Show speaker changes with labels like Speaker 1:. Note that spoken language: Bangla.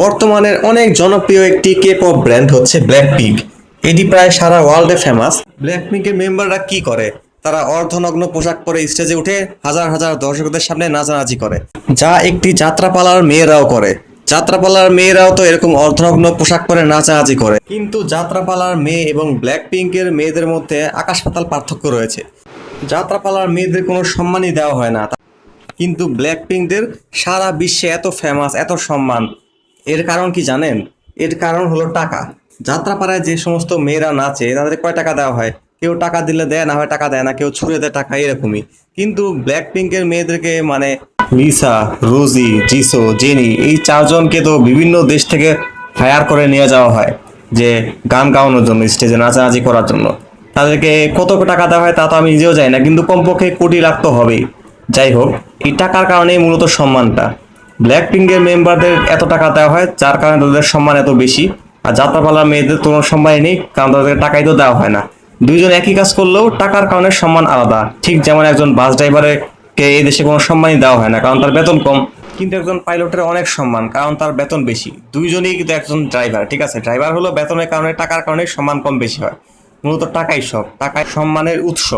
Speaker 1: বর্তমানের অনেক জনপ্রিয় একটি কে পপ ব্র্যান্ড হচ্ছে ব্ল্যাক পিঙ্ক এটি প্রায় সারা ওয়ার্ল্ডে ফেমাস ব্ল্যাক পিঙ্কের মেম্বাররা কি করে? তারা অর্ধনগ্ন পোশাক পরে স্টেজে উঠে হাজার হাজার দর্শকদের সামনে নাচানাচি করে। যা একটি যাত্রাপালার মেয়েরাও করে। যাত্রাপালার মেয়েরাও তো এরকম অর্ধনগ্ন পোশাক পরে নাচানাচি করে। কিন্তু যাত্রাপালার মেয়ে এবং ব্ল্যাক পিঙ্কের মেয়েদের মধ্যে আকাশ পাতাল পার্থক্য রয়েছে। যাত্রাপালার মেয়েদের কোনো সম্মানই দেওয়া হয় না। কিন্তু ব্ল্যাক পিঙ্কদের সারা বিশ্বে এত ফেমাস এত সম্মান। এর কারণ কি জানেন? এর কারণ হলো টাকা। যাত্রাপাড়ায় যে সমস্ত মেয়েরা নাচে, তাদের কয় টাকা দেওয়া হয়? কেউ টাকা দিলে দেয়, না হয় টাকা দেয় না, কেউ ছুঁড়ে দেয় টাকা, এরকমই। কিন্তু ব্ল্যাক পিঙ্কের মেয়েদেরকে মানে লিসা রোজি জিসো জেনি এই চারজনকে তো বিভিন্ন দেশ থেকে হায়ার করে নিয়ে যাওয়া হয় যে গান গাওয়ানোর জন্য স্টেজে নাচানাচি করার জন্য। তাদেরকে কত টাকা দেওয়া হয় তা তো আমি নিজেও জানি না, কিন্তু কমপক্ষে কোটি লাখ তো হবেই। যাই হোক, এই টাকার কারণেই মূলত সম্মানটা। ব্ল্যাক পিঙ্কের মেম্বারদের এত টাকা দেওয়া হয়, যার কারণে তাদের সম্মান এত বেশি। আর যাত্রাপালা মেয়েদের কোনো সম্মানই নেই, কারণ তাদের টাকাই তো দেওয়া হয় না। দুইজন একই কাজ করলেও টাকার কারণে সম্মান আলাদা। ঠিক যেমন একজন বাস ড্রাইভারের কে এই দেশে কোনো সম্মানই দেওয়া হয় না, কারণ তার বেতন কম। কিন্তু একজন পাইলটের অনেক সম্মান, কারণ তার বেতন বেশি। দুইজনেই কিন্তু একজন ড্রাইভার, ঠিক আছে? ড্রাইভার হলো বেতনের কারণে, টাকার কারণে সম্মান কম বেশি হয়। মূলত টাকাই সব, টাকাই সম্মানের উৎস।